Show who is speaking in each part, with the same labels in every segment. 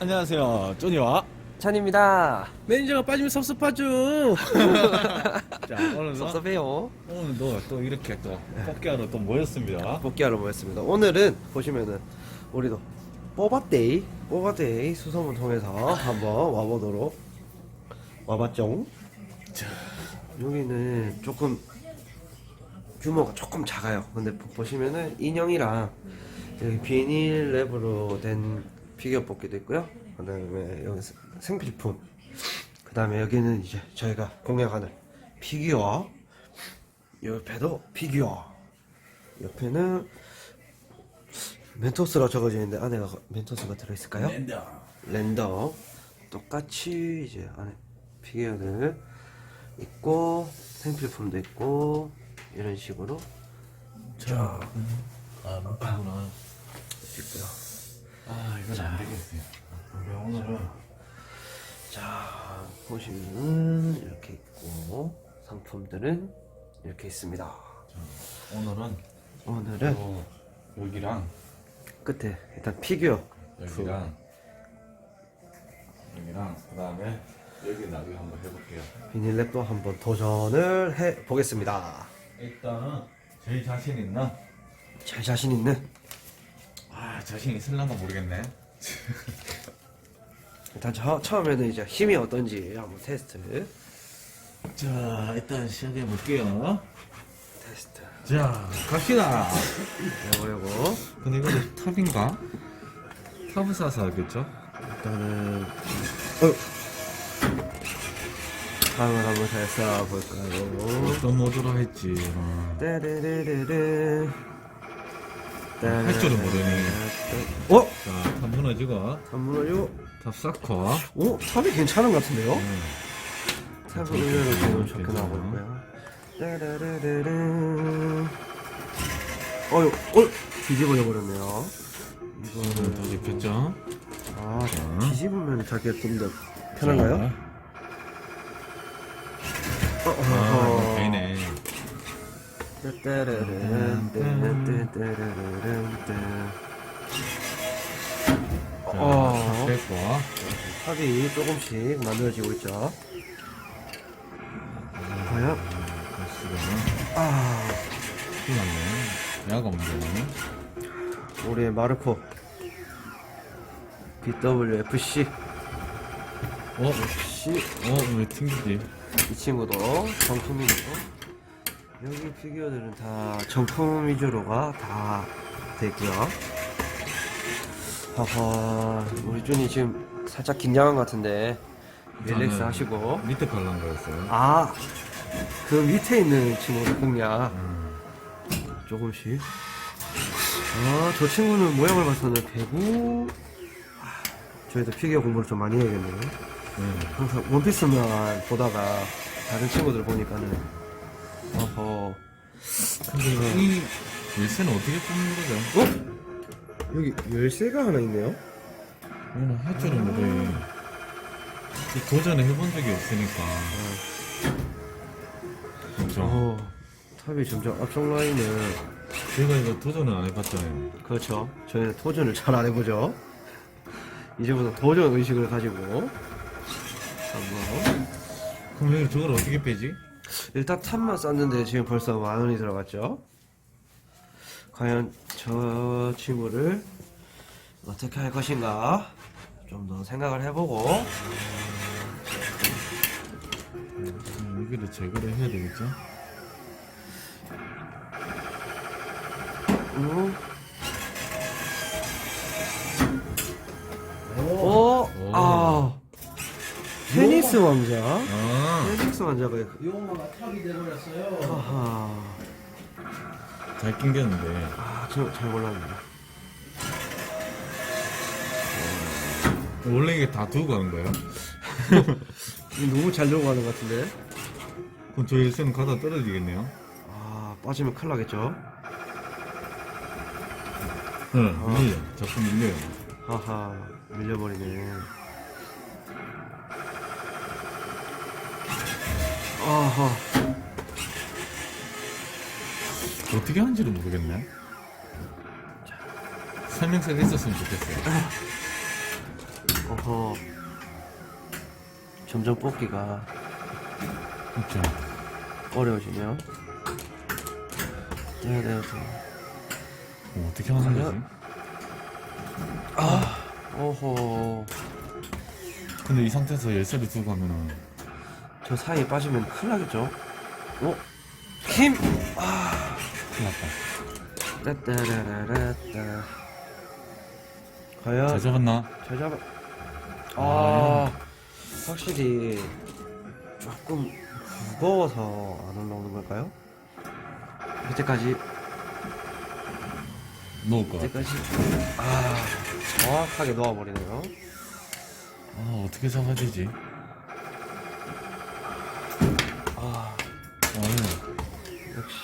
Speaker 1: 안녕하세요. 쪼니와
Speaker 2: 찬입니다.
Speaker 3: 매니저가 빠지면 섭섭하죠.
Speaker 1: 자 오늘도
Speaker 2: 섭섭해요.
Speaker 1: 오늘도 또 이렇게 또 뽑기하러 또 모였습니다.
Speaker 2: 복귀하러 모였습니다. 오늘은 보시면은 우리도 뽀바데이, 뽀바데이 수소문 통해서 한번 와보도록 와봤죠. 여기는 조금 규모가 조금 작아요. 근데 보- 보시면은 인형이랑 여기 비닐 랩으로 된 피규어 뽑기도 있고요. 그 다음에 여기 생- 생필품. 그 다음에 여기는 이제 저희가 공략하는 피규어. 옆에도 피규어. 옆에는 멘토스라고 적어져 있는데 안에가 멘토스가 들어있을까요?
Speaker 1: 랜더.
Speaker 2: 랜더 똑같이 이제 안에 피규어들 있고 생필품도 있고 이런 식으로
Speaker 1: 자, 아 맞구나.
Speaker 2: 있고요.
Speaker 1: 아 이건 안 되겠어요. 우리 오늘은
Speaker 2: 자 보시면은 이렇게 있고 상품들은 이렇게 있습니다.
Speaker 1: 자, 오늘은
Speaker 2: 오늘은
Speaker 1: 또 여기랑
Speaker 2: 끝에 일단 피규어
Speaker 1: 여기랑 여기랑 그다음에 여기 나중에 한번 해볼게요.
Speaker 2: 비닐랩도 한번 도전을 해 보겠습니다.
Speaker 1: 일단은 제일 자신 있나?
Speaker 2: 제 자신 있는
Speaker 1: 아 자신 있을란가 모르겠네.
Speaker 2: 일단 저, 처음에는 이제 힘이 어떤지 한번 테스트
Speaker 1: 자 일단 시작해 볼게요.
Speaker 2: 테스트
Speaker 1: 자 갑시다.
Speaker 2: 요거 요거
Speaker 1: 근데 이거 탑인가? 탑을 사서 알겠죠?
Speaker 2: 일단은 어. 다음을 한번 잘 쏴볼까요?
Speaker 1: 어떤 모드로 할지 어.
Speaker 2: 따르르르르
Speaker 1: 할 줄은 모르니
Speaker 2: 어?
Speaker 1: 자, 탑 무너지고
Speaker 2: 잠깐만요
Speaker 1: 탑 쌓고
Speaker 2: 오? 탑이 괜찮은 것 같은데요?
Speaker 1: 음.
Speaker 2: 탑을 올려놓기로 접근하고 있고요 따르르르르 어휴 어? 뒤집어져 버렸네요
Speaker 1: 이거는 다 잡혔죠?
Speaker 2: 아
Speaker 1: 자.
Speaker 2: 뒤집으면 자기가 좀 더 편한가요? 어, 어,
Speaker 1: 아,
Speaker 2: 어. 어. 탑이 조금씩 만들어지고 있죠. 과연? 아,
Speaker 1: 큰일 났네 야가 문제네
Speaker 2: 우리의 마르코 BWFC
Speaker 1: 어?
Speaker 2: C
Speaker 1: 어? 왜 튕기지?
Speaker 2: 이 친구도 정품이고 여기 피규어들은 다 정품 위주로가 다 되고요. 하하, 우리 준이 지금 살짝 긴장한 것 같은데 릴렉스
Speaker 1: 저는
Speaker 2: 하시고
Speaker 1: 밑에 발란 거였어요
Speaker 2: 아, 그 밑에 있는 친구들 공략
Speaker 1: 음.
Speaker 2: 조금씩. 아, 저 친구는 모양을 봐서는 배구. 아, 저희도 피규어 공부를 좀 많이 해야겠네요.
Speaker 1: 음.
Speaker 2: 항상 원피스만 보다가 다른 친구들 보니까는 어허.
Speaker 1: 근데 이 열쇠는 어떻게 뽑는 거죠?
Speaker 2: 어? 여기 열쇠가 하나 있네요.
Speaker 1: 이거는 할 줄은 모르니 도전을 해본 적이 없으니까 그렇죠
Speaker 2: 어, 탑이 점점 앞쪽 라인을
Speaker 1: 제가 이거 도전을 안 해봤잖아요
Speaker 2: 그렇죠. 저희는 도전을 잘 안 해보죠. 이제부터 도전 의식을 가지고 한번
Speaker 1: 그럼 여기 저걸 어떻게 빼지?
Speaker 2: 일단 탑만 쌌는데 지금 벌써 만 원이 들어갔죠. 과연 저 친구를 어떻게 할 것인가 좀 더 생각을 해보고
Speaker 1: 음, 여기를 제거를 해야 되겠죠?
Speaker 2: 음. 오,
Speaker 1: 오.
Speaker 2: 아, 테니스 왕자,
Speaker 1: 아
Speaker 2: 테니스 왕자가
Speaker 3: 용어가 탑이 돼버렸어요.
Speaker 2: 아하,
Speaker 1: 잘 낑겼는데
Speaker 2: 아, 저잘 골랐네.
Speaker 1: 원래 이게 다 두고 가는 거예요?
Speaker 2: 너무 잘 들고 가는 것 같은데.
Speaker 1: 그럼 저 열쇠는 가다 떨어지겠네요?
Speaker 2: 아, 빠지면 큰일 나겠죠.
Speaker 1: 응 밀려 자꾸 밀려요
Speaker 2: 하하, 밀려버리네. 아하,
Speaker 1: 어떻게 하는지를 모르겠네 설명서가 있었으면 좋겠어요
Speaker 2: 어, 더 점점 뽑기가
Speaker 1: 그렇죠.
Speaker 2: 어려워지네요. 네, 네, 네.
Speaker 1: 어, 어떻게 하는 거지?
Speaker 2: 아, 오호.
Speaker 1: 근데 이 상태에서 열쇠를 두고 가면은
Speaker 2: 저 사이에 빠지면 큰일 나겠죠? 어? 힘!
Speaker 1: 큰일 났다.
Speaker 2: 따따라라라따. 과연
Speaker 1: 잘 잡았나?
Speaker 2: 잘 잡아. 아, 확실히 조금 무거워서 안 올라오는 걸까요? 밑에까지,
Speaker 1: 놓을 것 같아.
Speaker 2: 밑에까지. 아, 정확하게 놓아버리네요.
Speaker 1: 아, 어떻게 잡아야 되지?
Speaker 2: 아,
Speaker 1: 아유,
Speaker 2: 역시.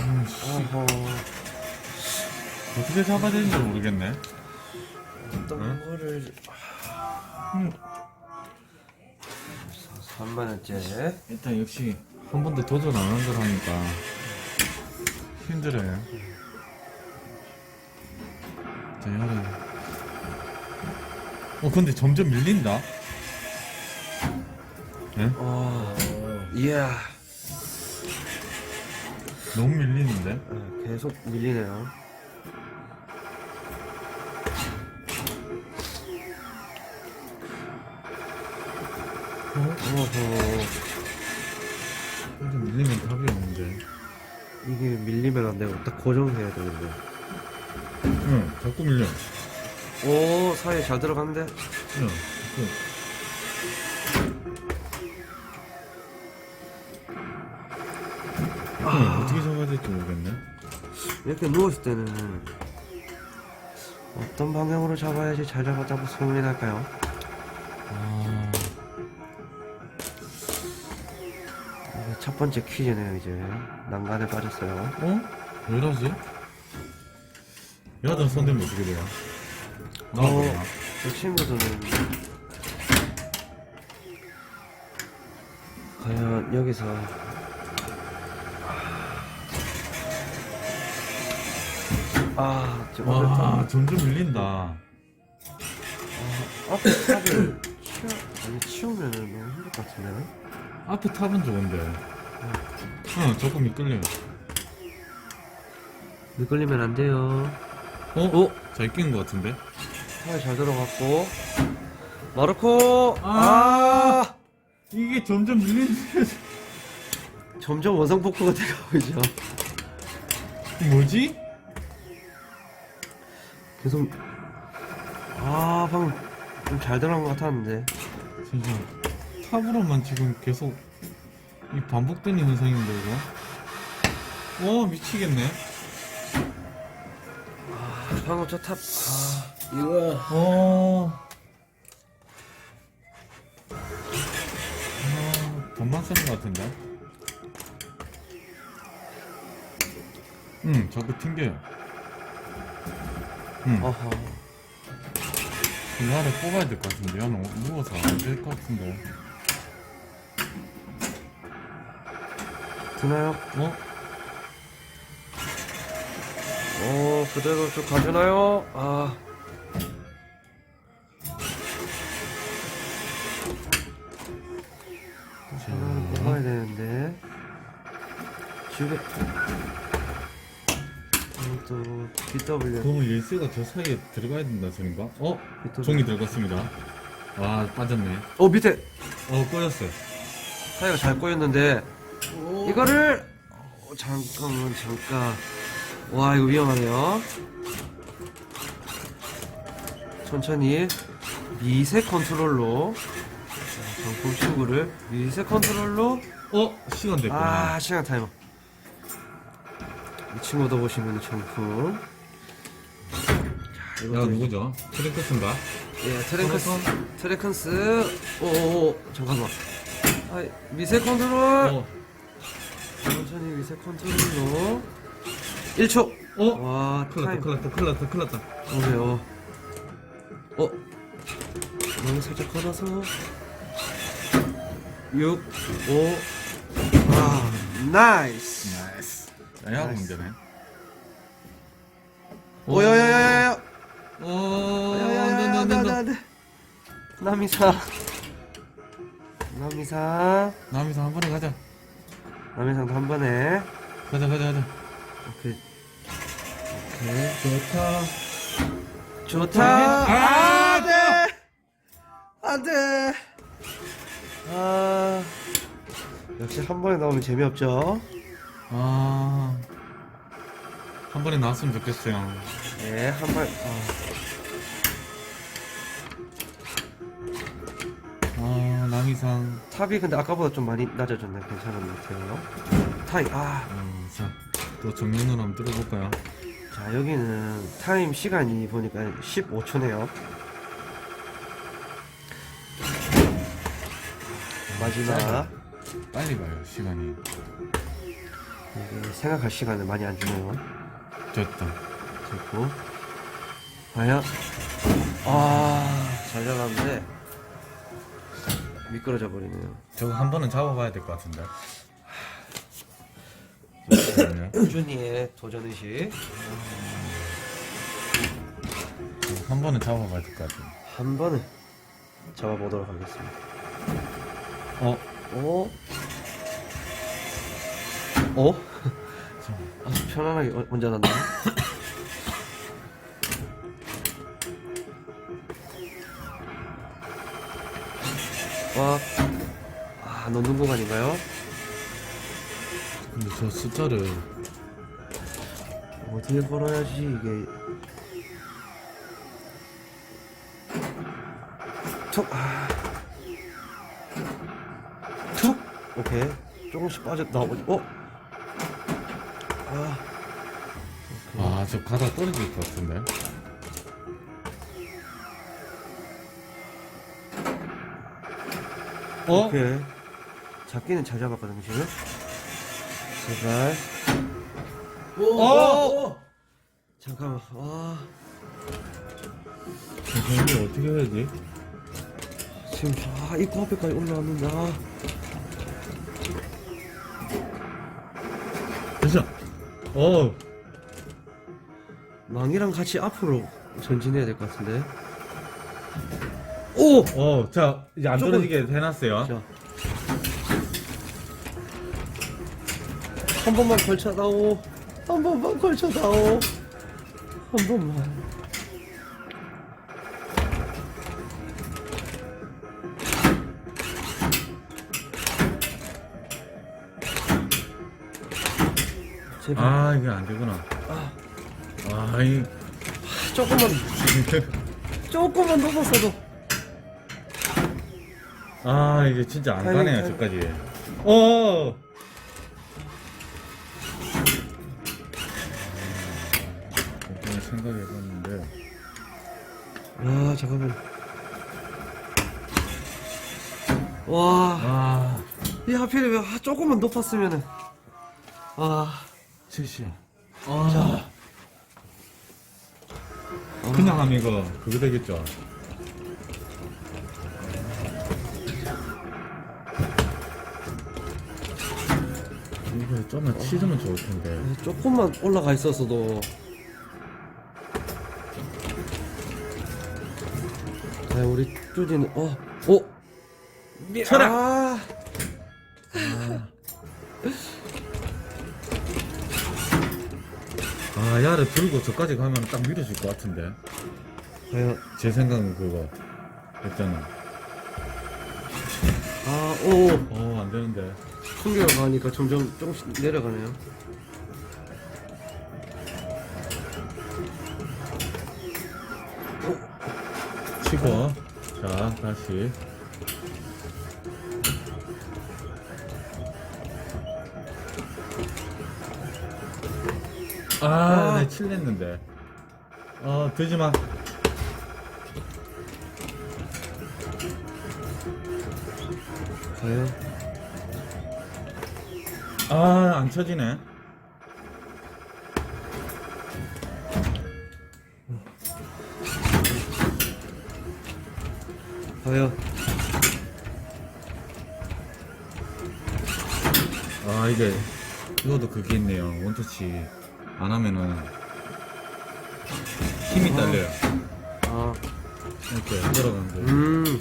Speaker 1: 음, 씨.
Speaker 2: 어허.
Speaker 1: 어떻게 잡아야 되는지 모르겠네.
Speaker 2: 어떤
Speaker 1: 응?
Speaker 2: 거를.
Speaker 1: 음.
Speaker 2: 3만원째.
Speaker 1: 일단 역시 한 번도 도전 안 한 걸 하니까 힘들어요. 자, 열어. 어, 근데 점점 밀린다. 예?
Speaker 2: 어, 이야.
Speaker 1: 너무 밀리는데?
Speaker 2: 네, 계속 밀리네요.
Speaker 1: 어?
Speaker 2: 어허.
Speaker 1: 좀 밀리면 답이 없는데.
Speaker 2: 이게 밀리면 안 되고 딱 고정해야 되는데.
Speaker 1: 응, 자꾸 밀려.
Speaker 2: 오, 사이에 잘 들어갔는데?
Speaker 1: 응, 자꾸.
Speaker 2: 이렇게 누웠을 때는 어떤 방향으로 잡아야지 잘 잡았다고 소문이 날까요?
Speaker 1: 아,
Speaker 2: 첫 번째 퀴즈네요, 이제. 난간에 빠졌어요.
Speaker 1: 어? 왜 이러지? 여자 손대면 어떻게 돼요? 나와보냐?
Speaker 2: 어, 저 친구들은 과연 여기서 아, 저
Speaker 1: 와, 점점 밀린다.
Speaker 2: 앞에 탑을 치우, 아니, 치우면은 너무 힘들 것 같은데?
Speaker 1: 앞에 탑은 좋은데. 응, 조금 미끌려.
Speaker 2: 미끌리면 안 돼요.
Speaker 1: 어?
Speaker 2: 어?
Speaker 1: 잘 끼는 것 같은데?
Speaker 2: 탑이 잘 들어갔고. 마르코!
Speaker 1: 아!
Speaker 2: 아!
Speaker 1: 이게 점점 밀리는데.
Speaker 2: 점점 원상복구가 돼가고 있죠.
Speaker 1: 뭐지?
Speaker 2: 계속. 아, 방금 좀 잘 들어간 것 같았는데.
Speaker 1: 진짜. 탑으로만 지금 계속 이 반복되는 현상인데, 이거? 와, 미치겠네.
Speaker 2: 방금 저 탑, 아, 이거.
Speaker 1: 어. 아, 돈만 쓰는 것 같은데? 응, 자꾸 튕겨요. 응,
Speaker 2: 어허.
Speaker 1: 이 안에 뽑아야 될 것 같은데. 야, 너무 누워서 안 될 것 같은데.
Speaker 2: 드나요?
Speaker 1: 어?
Speaker 2: 오, 그대로 쭉 가주나요? 아. 하나는
Speaker 1: 자,
Speaker 2: 뽑아야 되는데. 지금. 또, BW.
Speaker 1: 그러면 열쇠가 저 사이에 들어가야 된다 소린가? 어?
Speaker 2: BW.
Speaker 1: 종이 들어갔습니다. 와, 빠졌네.
Speaker 2: 어, 밑에!
Speaker 1: 어, 꼬였어요.
Speaker 2: 사이가 잘 꼬였는데. 이거를! 어, 잠깐만, 잠깐. 와, 이거 위험하네요. 천천히. 미세 컨트롤로. 자, 정품 친구를 미세 컨트롤로.
Speaker 1: 어? 시간 됐구나.
Speaker 2: 아, 시간 타이머. 이 친구도 보시면 정품. 자,
Speaker 1: 야,
Speaker 2: 이것도.
Speaker 1: 누구죠? 트랭크스인가?
Speaker 2: 예, 트랭크스. 트랭크스. 오오오, 잠깐만. 아, 미세 컨트롤.
Speaker 1: 어.
Speaker 2: 천천히 미세 컨트롤로 1초
Speaker 1: 어?
Speaker 2: 와
Speaker 1: 큰일 났다,
Speaker 2: 타임
Speaker 1: 큰일 났다, 큰일 났다, 큰일 났다.
Speaker 2: 오네요 어? 너무 살짝 걷어서 6 5 아, 나이스
Speaker 1: 에하 공격네.
Speaker 2: 오야야야야야.
Speaker 1: 오. 안돼
Speaker 2: 안돼 안돼 안돼. 남이사. 남이사.
Speaker 1: 남이사 한 번에 가자.
Speaker 2: 남이상도 한 번에.
Speaker 1: 가자 가자 가자.
Speaker 2: 오케이.
Speaker 1: 오케이 좋다.
Speaker 2: 좋다.
Speaker 1: 아, 아
Speaker 2: 안돼. 안돼. 아. 역시 한 번에 나오면 재미없죠.
Speaker 1: 아. 한 번에 나왔으면 좋겠어요.
Speaker 2: 네한번
Speaker 1: 아, 남이상.
Speaker 2: 탑이 근데 아까보다 좀 많이 낮아졌네 괜찮은 것 같아요 타이 아
Speaker 1: 어, 자, 또 정면으로 한번 뚫어볼까요?
Speaker 2: 자 여기는 타임 시간이 보니까 15초네요 마지막
Speaker 1: 빨리 가요, 시간이.
Speaker 2: 이게 생각할 시간을 많이 안 주네요
Speaker 1: 됐다.
Speaker 2: 됐고 과연 아 잘 잡았는데 미끄러져 버리네요
Speaker 1: 저거 한 번은 잡아봐야 될 것 같은데. 잠시만요.
Speaker 2: 꾸준히의 도전의식
Speaker 1: 한 번은 잡아봐야 될 것 같아요.
Speaker 2: 한 번은 잡아보도록 하겠습니다
Speaker 1: 어,
Speaker 2: 오 어? 아주 편안하게 어- 운전한다 와, 아, 넣는 공간인가요?
Speaker 1: 근데 저 숫자를
Speaker 2: 어디에 걸어야지 이게 툭, 아. 툭, 오케이 조금씩 빠져 나오지. 어? 아,
Speaker 1: 아, 저 가다 떨어질 것 같은데. 어?
Speaker 2: 오케이. 잡기는 잘 잡았거든요 지금. 제발.
Speaker 1: 어?
Speaker 2: 잠깐만. 와,
Speaker 1: 이거 어떻게 해야 지?
Speaker 2: 지금 아 입구 앞에까지 올라왔는데. 아.
Speaker 1: 됐어. 어,
Speaker 2: 망이랑 같이 앞으로 전진해야 될 것 같은데. 오!
Speaker 1: 어, 자, 이제 안
Speaker 2: 조금-
Speaker 1: 떨어지게 해놨어요.
Speaker 2: 자. 한 번만 걸쳐다오. 한 번만 걸쳐다오. 한 번만. 제발.
Speaker 1: 아, 이게 안 되구나. 아, 이,
Speaker 2: 조금만, 조금만 넘었어도.
Speaker 1: 아, 이게 진짜 안 가네요,
Speaker 2: 타이밍.
Speaker 1: 저까지. 어! 그냥 생각해봤는데.
Speaker 2: 와, 잠깐만. 와,
Speaker 1: 아,
Speaker 2: 이 하필이면 아, 조금만 높았으면은. 아,
Speaker 1: 70. 아. 그냥 하면 이거, 그거 되겠죠. 이거 좀만 치즈면 좋을 텐데.
Speaker 2: 조금만 올라가 있었어도. 아, 우리 쭈지는, 어, 어? 미,
Speaker 1: 철학!
Speaker 2: 아,
Speaker 1: 아, 야를 들고 저까지 가면 딱 밀어줄 것 같은데.
Speaker 2: 과연,
Speaker 1: 제 생각은 그거. 일단은.
Speaker 2: 아, 오,
Speaker 1: 어, 안 되는데.
Speaker 2: 숨겨 가니까 점점 조금씩 내려가네요.
Speaker 1: 치고. 자, 다시. 아,
Speaker 2: 아.
Speaker 1: 내 칠냈는데. 어, 되지 마.
Speaker 2: 과연,
Speaker 1: 아, 안 쳐지네.
Speaker 2: 과연,
Speaker 1: 아, 이게, 이것도 그게 있네요. 원터치. 안 하면은, 힘이 딸려요.
Speaker 2: 아,
Speaker 1: 이렇게 안 거.
Speaker 2: 음.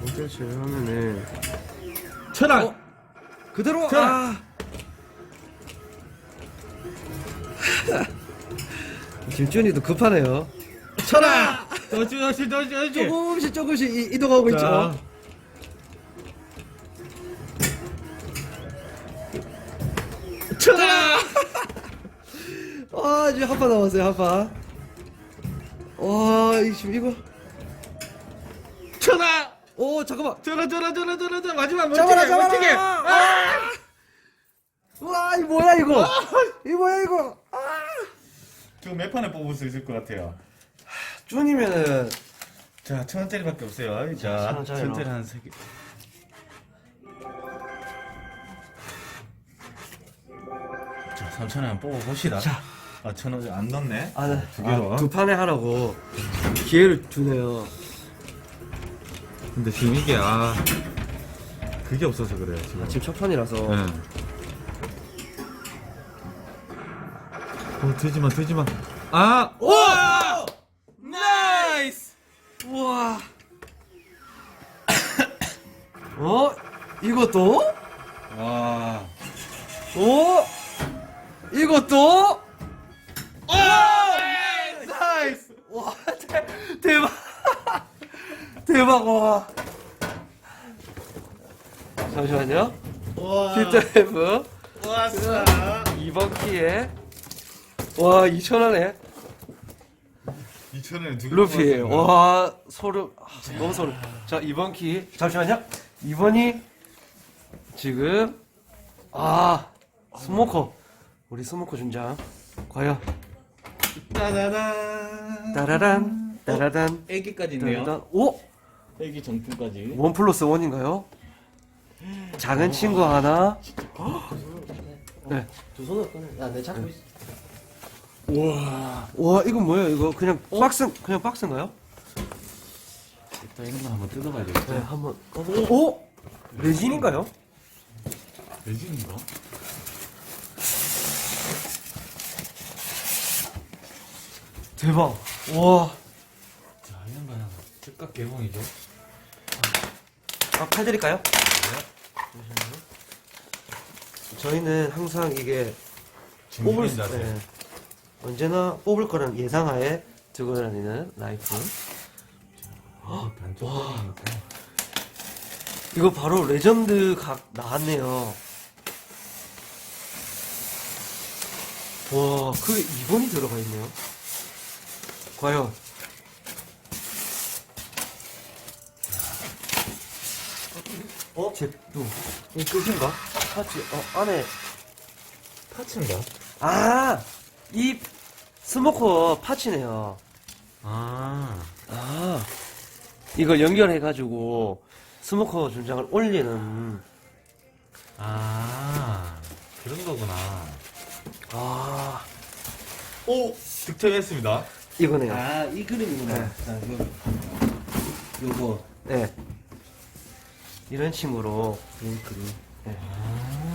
Speaker 2: 모델체 하면은
Speaker 1: 천안!
Speaker 2: 어? 그대로
Speaker 1: 자.
Speaker 2: 아. 김준이도 급하네요.
Speaker 1: 천안! 더지, 더지, 더지, 더지!
Speaker 2: 조금씩 조금씩 이- 이동하고
Speaker 1: 자.
Speaker 2: 있죠.
Speaker 1: 천안!
Speaker 2: 아, 이제 한판 남았어요, 한 판. 와, 이 지금 이거.
Speaker 1: 천안!
Speaker 2: 오, 잠깐만.
Speaker 1: 전화, 전화, 전화, 전화, 전화, 마지막 못
Speaker 2: 잡아라,
Speaker 1: 못
Speaker 2: 잡아라.
Speaker 1: 튀게! 아!
Speaker 2: 와, 이 뭐야, 이거? 이 뭐야, 이거? 아.
Speaker 1: 지금 몇 판에 뽑을 수 있을 것 같아요?
Speaker 2: 준이면은,
Speaker 1: 자, 천 원짜리밖에 없어요.
Speaker 2: 천
Speaker 1: 자,
Speaker 2: 원짜리로.
Speaker 1: 천짜리 한 세 개. 자, 삼천 원 뽑아봅시다.
Speaker 2: 자.
Speaker 1: 아, 천원안 넣네.
Speaker 2: 아, 네.
Speaker 1: 두 개로.
Speaker 2: 아, 두 판에 하라고 기회를 주네요.
Speaker 1: 근데 지금 이게, 아, 그게 없어서 그래요, 지금.
Speaker 2: 아, 지금 첫 판이라서.
Speaker 1: 네. 어, 되지마, 되지마. 아!
Speaker 2: 우와! 나이스! 우와. 어? 이것도? 대박, 와. 잠시만요.
Speaker 1: 와.
Speaker 2: 히트F
Speaker 1: 왔어.
Speaker 2: 2번 키에. 와 2,000원에.
Speaker 1: 2천 원에 두개
Speaker 2: 루피 와 소름. 아, 너무 소름. 자 2번 키 잠시만요. 2번이 지금 아 스모커. 우리 스모커 준장. 과연.
Speaker 1: 따다단.
Speaker 2: 따라란 따라란.
Speaker 1: 애기까지
Speaker 2: 따라란. 오?
Speaker 1: 애기 정품까지.
Speaker 2: 원 플러스 원인가요? 작은 친구 하나 네.
Speaker 3: 두 손으로 꺼내. 야, 내 잡고 있어.
Speaker 1: 우와.
Speaker 2: 와 이건 뭐예요 이거 그냥 박스 그냥 박스인가요?
Speaker 1: 일단 이런 거 한번 뜯어봐야 되겠다.
Speaker 2: 네 한번 어? 오? 레진인가요?
Speaker 1: 레진인가?
Speaker 2: 대박 와
Speaker 1: 자, 이런 거는 즉각 개봉이죠.
Speaker 2: 아, 팔드릴까요? 저희는 항상 이게 뽑을 수,
Speaker 1: 자세.
Speaker 2: 네. 언제나 뽑을 거란 예상하에 들고 다니는 라이프.
Speaker 1: 아, 반쪽짜리니까.
Speaker 2: 이거 바로 레전드 각 나왔네요. 와, 그게 2번이 들어가 있네요. 과연. 어? 잭도. 이 끝인가? 파츠, 어, 안에.
Speaker 1: 파츠인가?
Speaker 2: 아! 이 스모커 파츠네요.
Speaker 1: 아.
Speaker 2: 아, 이걸 연결해가지고 스모커 준장을 올리는.
Speaker 1: 아. 그런 거구나.
Speaker 2: 아,
Speaker 1: 오! 득템했습니다.
Speaker 2: 이거네요.
Speaker 3: 아, 이 그림이구나.
Speaker 2: 네.
Speaker 3: 자, 요, 요거.
Speaker 2: 네. 이런 식으로.
Speaker 3: 이 그림.
Speaker 2: 네.